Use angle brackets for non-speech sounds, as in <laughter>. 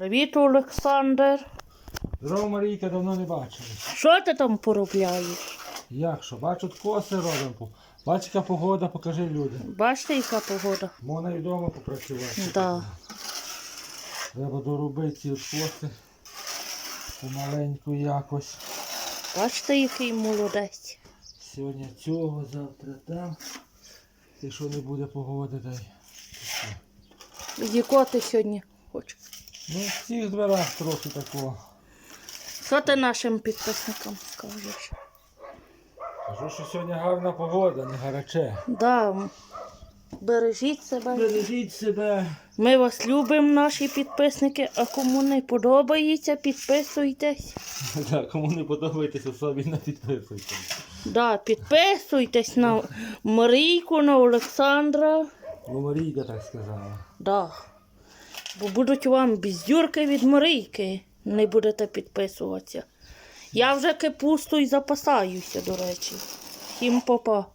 Привіт, Олександр. Здорово, Марійка, давно не бачили. Що ти там поробляєш? Як що? Бачу, коси робимо. Бач, яка погода, покажи людям. Бачите, яка погода? Можна і вдома попрацювати. Да. Треба доробити ці коси помаленьку якось. Бачите, який молодець. Сьогодні цього, завтра там. Якщо не буде погоди, дай. Якого ти сьогодні хочеш? Ну, в цих дверах трохи такого. Що ти нашим підписникам скажеш? Кажу, що сьогодні гарна погода, не гаряче. Да. Бережіть себе. Бережіть себе. Ми вас любимо, наші підписники, а кому не подобається, підписуйтесь. <laughs> Так, кому не подобається, особливо підписуйте. Да, підписуйтесь на Марійку, на Олександра. Ну, Марійка так сказала. Да. Бо будуть вам біздюрки від Марійки, не будете підписуватися. Я вже капусту і запасаюся, до речі. Всім попа.